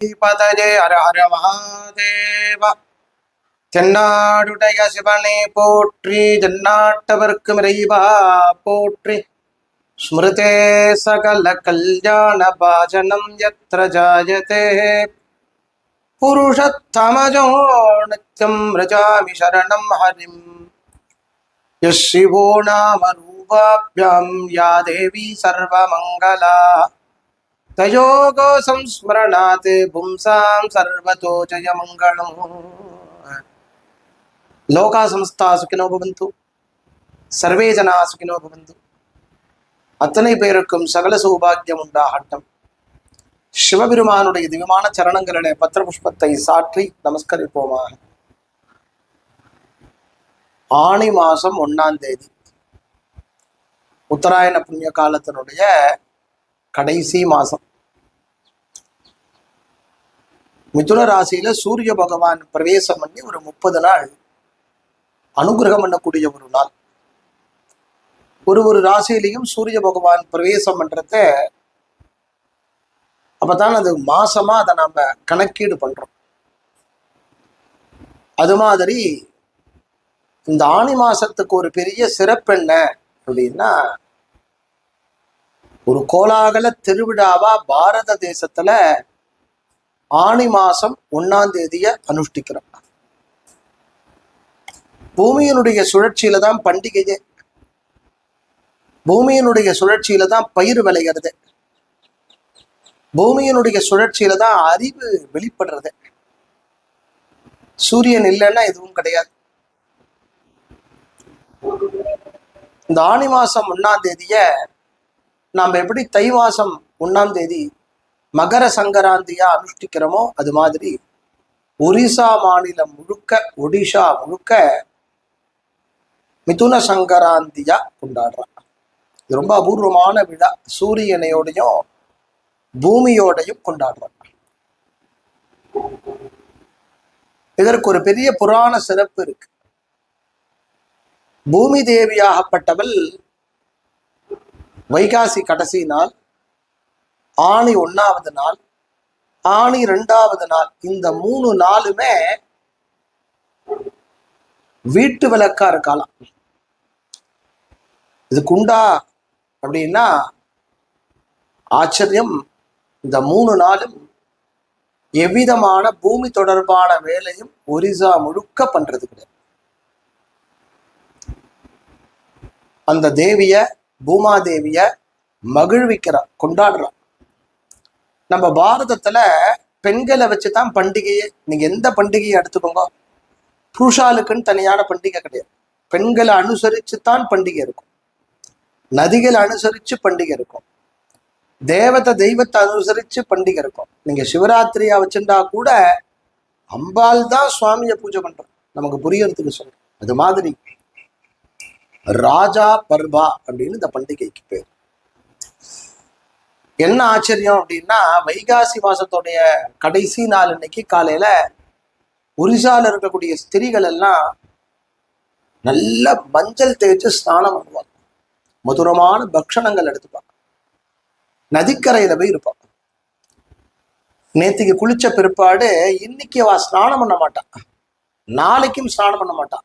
பதஜே ஹர ஹர மகாதேவ தென்னாடுடைய சிவனை போற்றி தென்னாட்டவர்க்கும் இறைவா போற்றி. ஸ்மிருதே சகல கல்யாண பாஜனம் எத்திர ஜாயதே. புருஷத்தமஜோ நித்யம் ரஜாமி சரணம் ஹரிம். யஸ்ரிவோ நாம ரூபாபியாம் யா தேவி சர்வமங்களா. தயோகோ சம்ஸ்மரணாத் பும்சாம் சர்வதோ ஜயமங்கலம் லோகா சம்ஸ்தா சுகினோ பவந்து சர்வே ஜனா சுகினோ பவந்து அத்தனை பேருக்கும் சகல சௌபாகியம் உண்டாகட்டும். சிவபெருமானுடைய திவ்யமான சரணங்களிலே பத்திரபுஷ்பத்தை சாற்றி நமஸ்கரிப்போமாக ஆணி மாசம் ஒன்னாம் தேதி. உத்தராயண புண்ணிய காலத்தினுடைய கடைசி மாசம். மிதுன ராசியில சூரிய பகவான் பிரவேசம் பண்ணி ஒரு முப்பது நாள் அனுகிரகம் பண்ணக்கூடிய ஒரு நாள். ஒரு ஒரு ராசியிலையும் சூரிய பகவான் பிரவேசம் பண்றத அப்பதான் அது மாசமா அதை நாம கணக்கீடு பண்றோம். அது மாதிரி இந்த ஆணி மாசத்துக்கு ஒரு பெரிய சிறப்பு என்ன அப்படின்னா ஒரு கோலாகல திருவிழாவா பாரத தேசத்துல ஆணி மாசம் ஒன்னாம் தேதிய அனுஷ்டிக்கிறோம். பூமியினுடைய சுழற்சியில தான் பண்டிகையே. பூமியினுடைய சுழற்சியில தான் பயிர் விளைகிறது பூமியினுடைய சுழற்சியில தான் அறிவு வெளிப்படுறது. சூரியன் இல்லைன்னா எதுவும் கிடையாது. இந்த ஆணி மாசம் ஒன்னாம் தேதிய நாம் எப்படி தை மாசம் ஒன்னாம் தேதி மகர சங்கராந்தியா அனுஷ்டிக்கிறோமோ அது மாதிரி ஒரிசா மாநிலம் முழுக்க ஒடிஷா முழுக்க மிதுன சங்கராந்தியா கொண்டாடுறான். இது ரொம்ப அபூர்வமான விழா. சூரியனையோடையும் பூமியோடையும் கொண்டாடுறான். இதற்கு ஒரு பெரிய புராண சிறப்பு இருக்கு. பூமி தேவியாகப்பட்டவள் வைகாசி கடைசி நாள் ஆணி ஒன்னாவது நாள் ஆணி ரெண்டாவது நாள் இந்த மூணு நாளுமே வீட்டு விளக்கா இருக்கலாம். இதுக்குண்டா அப்படின்னா ஆச்சரியம் இந்த மூணு நாளும் எவ்விதமான பூமி தொடர்பான வேலையும் ஒரிசா முழுக்க பண்றது கிடையாது. அந்த தேவிய பூமாதேவிய மகிழ்விக்கிறா கொண்டாடுறா. நம்ம பாரதத்துல பெண்களை வச்சுதான் பண்டிகையே நீங்க எந்த பண்டிகையை எடுத்துக்கோங்க? புருஷாளுக்குன்னு தனியான பண்டிகை கிடையாது. பெண்களை அனுசரிச்சு தான் பண்டிகை இருக்கும். நதிகளை அனுசரிச்சு பண்டிகை இருக்கும். தேவத்தை தெய்வத்தை அனுசரிச்சு பண்டிகை இருக்கும். நீங்க சிவராத்திரியா வச்சுட்டா கூட அம்பாள் தான் சுவாமியை பூஜை பண்றோம். நமக்கு புரியறதுக்கு சொல்றேன். அது மாதிரி ராஜா பர்வா அப்படின்னு இந்த பண்டிகைக்கு பேர். என்ன ஆச்சரியம் அப்படின்னா வைகாசி மாசத்துடைய கடைசி நாள் இன்னைக்கு காலையில ஒரிசால இருக்கக்கூடிய ஸ்திரீகள் எல்லாம் நல்ல மஞ்சள் தேய்ச்சி ஸ்நானம் பண்ணுவாங்க. மதுரமான பக்ஷணங்கள் எடுத்துப்பாங்க. நதிக்கரையில போய் இருப்பாங்க. நேத்திக்கு குளிச்ச பிற்பாடு இன்னைக்கு அவ ஸ்நானம் பண்ண மாட்டான் நாளைக்கும் ஸ்நானம் பண்ண மாட்டான்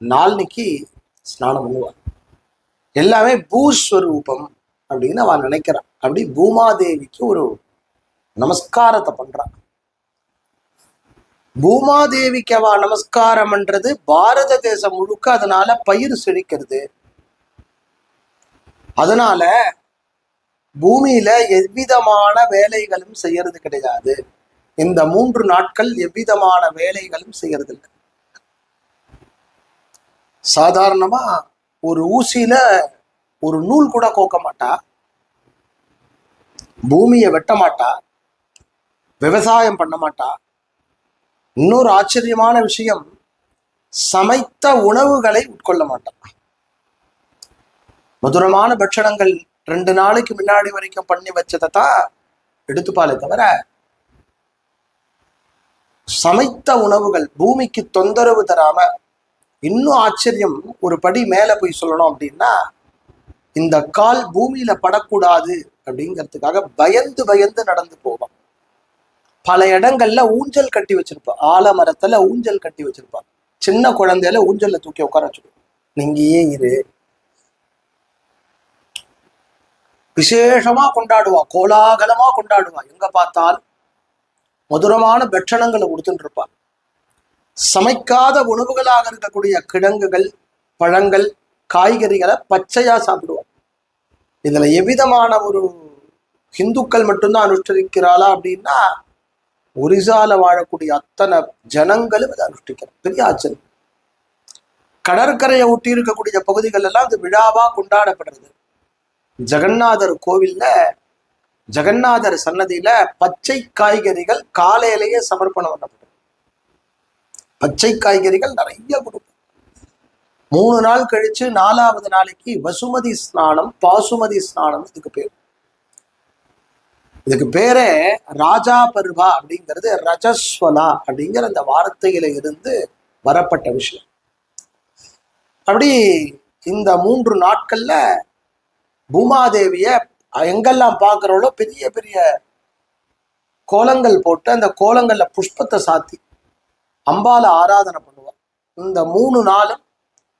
நாளைக்கு ஸ்நானம் பண்ணுவார். எல்லாமே பூஸ்வரூபம் அப்படின்னு அவன் நினைக்கிறான். அப்படி பூமாதேவிக்கு ஒரு நமஸ்காரத்தை பண்றான். பூமாதேவிக்கு அவ நமஸ்காரம் பண்றது பாரத தேசம் முழுக்க அதனால பயிர் செழிக்கிறது. அதனால பூமியில எவ்விதமான வேலைகளும் செய்யறது கிடையாது. இந்த மூன்று நாட்கள் எவ்விதமான வேலைகளும் செய்யறது இல்லை சாதாரணமா ஒரு ஊசியில ஒரு நூல் கூட கோக்க மாட்டா. பூமியை வெட்ட மாட்டா. விவசாயம் பண்ண மாட்டா. இன்னொரு ஆச்சரியமான விஷயம் சமைத்த உணவுகளை உட்கொள்ள மாட்டான் மதுரமான பட்சணங்கள் ரெண்டு நாளைக்கு முன்னாடி வரைக்கும் பண்ணி வச்சதை தான் எடுத்துப்பாலே தவிர சமைத்த உணவுகள் பூமிக்கு தொந்தரவு தராம இன்னும் ஆச்சரியம். ஒரு படி மேல போய் சொல்லணும் அப்படின்னா இந்த கால் பூமியில படக்கூடாது அப்படிங்கிறதுக்காக பயந்து பயந்து நடந்து போவான். பல இடங்கள்ல ஊஞ்சல் கட்டி வச்சிருப்பான். ஆலமரத்துல ஊஞ்சல் கட்டி வச்சிருப்பா சின்ன குழந்தையில ஊஞ்சல்ல தூக்கி உட்கார வச்சிருப்பா நீங்கயே இரு? விசேஷமா கொண்டாடுவா கோலாகலமா கொண்டாடுவான் எங்க பார்த்தால் மதுரமான பெட்சணங்களை கொடுத்துட்டு இருப்பா சமைக்காத உணவுகளாக இருக்கக்கூடிய கிழங்குகள் பழங்கள் காய்கறிகளை பச்சையா சாப்பிடுவோம். இதுல எவ்விதமான ஒரு ஹிந்துக்கள் மட்டும்தான் அனுஷ்டிக்கிறாளா அப்படின்னா ஒரிசால வாழக்கூடிய அத்தனை ஜனங்களும் இதை அனுஷ்டிக்கிறார் பெரிய ஆச்சரியம். கடற்கரையை ஒட்டி இருக்கக்கூடிய பகுதிகள் எல்லாம் இது விழாவா கொண்டாடப்படுறது. ஜெகநாதர் கோவில்ல ஜெகநாதர் சன்னதியில பச்சை காய்கறிகள் காலையிலேயே சமர்ப்பணம் பண்ணப்படுது பச்சை காய்கறிகள் நிறைய கொடுக்கும் மூணு நாள் கழிச்சு நாலாவது நாளைக்கு வசுமதி ஸ்நானம் பாசுமதி ஸ்நானம் இதுக்கு பேர். இதுக்கு பேரே ராஜா பருவா அப்படிங்கிறது ரஜஸ்வலா அப்படிங்கிற அந்த வார்த்தையில இருந்து வரப்பட்ட விஷயம். அப்படி இந்த மூன்று நாட்கள்ல பூமாதேவிய எங்கெல்லாம் பார்க்குறவளோ பெரிய பெரிய கோலங்கள் போட்டு அந்த கோலங்கள்ல புஷ்பத்தை சாத்தி அம்பால ஆராதனை பண்ணுவா இந்த மூணு நாளும்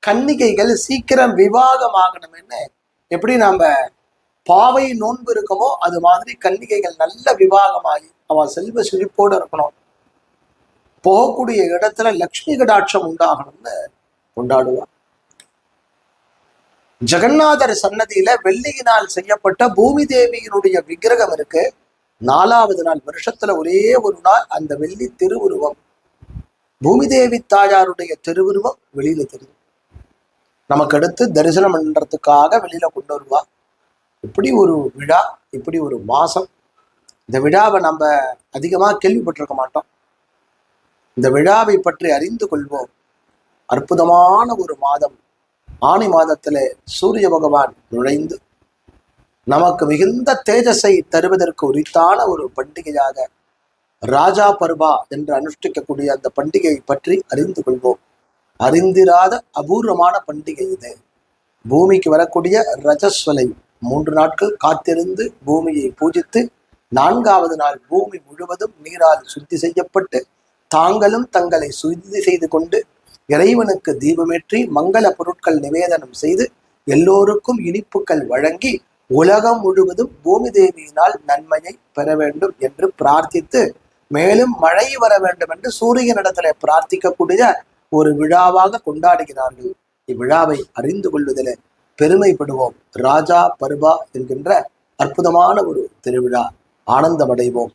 கன்னிகைகள் சீக்கிரம் விவாகம் ஆகணும்னு எப்படி நம்ம பாவை நோன்பு இருக்கமோ அது மாதிரி கன்னிகைகள் நல்ல விவாகமாகி அவன் செல்வ செழிப்போடு இருக்கணும். போகக்கூடிய இடத்துல லக்ஷ்மி கடாட்சம் உண்டாகணும்னு கொண்டாடுவான் ஜெகநாதர் சன்னதியில வெள்ளியினால் செய்யப்பட்ட பூமி தேவியினுடைய விக்கிரகம் இருக்கு. நாலாவது நாள் வருஷத்துல ஒரே ஒரு நாள் அந்த வெள்ளி திருவுருவம். பூமிதேவி தாயாருடைய திருவுருவம் வெளியில தெரியும். நமக்கு அடுத்து தரிசனம் பண்றதுக்காக வெளியில கொண்டு வருவா. இப்படி ஒரு விழா இப்படி ஒரு மாசம். இந்த விழாவை நம்ம அதிகமா கேள்விப்பட்டிருக்க மாட்டோம். இந்த விழாவை பற்றி அறிந்து கொள்வோம். அற்புதமான ஒரு மாதம். ஆணி மாதத்திலே சூரிய பகவான் நுழைந்து நமக்கு மிகுந்த தேஜஸை தருவதற்கு உரித்தான ஒரு பண்டிகையாக ராஜா பர்வா என்று அனுஷ்டிக்கக்கூடிய அந்த பண்டிகையை பற்றி அறிந்து கொள்வோம். அறிந்திராத அபூர்வமான பண்டிகை இது. பூமிக்கு வரக்கூடிய ரஜஸ்வலை மூன்று நாட்கள் காத்திருந்து பூமியை பூஜித்து நான்காவது நாள் பூமி முழுவதும் நீரால் சுத்தி செய்யப்பட்டு தாங்களும் தங்களை சுத்தி செய்து கொண்டு இறைவனுக்கு தீபமேற்றி மங்கள பொருட்கள் நிவேதனம் செய்து எல்லோருக்கும் இனிப்புகள் வழங்கி உலகம் முழுவதும் பூமி தேவியினால் நன்மையை பெற வேண்டும் என்று பிரார்த்தித்து மேலும் மழை வர வேண்டும் என்று சூரியனிடத்திலே பிரார்த்திக்கக்கூடிய ஒரு விழாவாக கொண்டாடுகிறார்கள். இவ்விழாவை அறிந்து கொள்வதில் பெருமைப்படுவோம். ராஜா பருபா என்கின்ற அற்புதமான ஒரு திருவிழா. ஆனந்தமடைவோம்.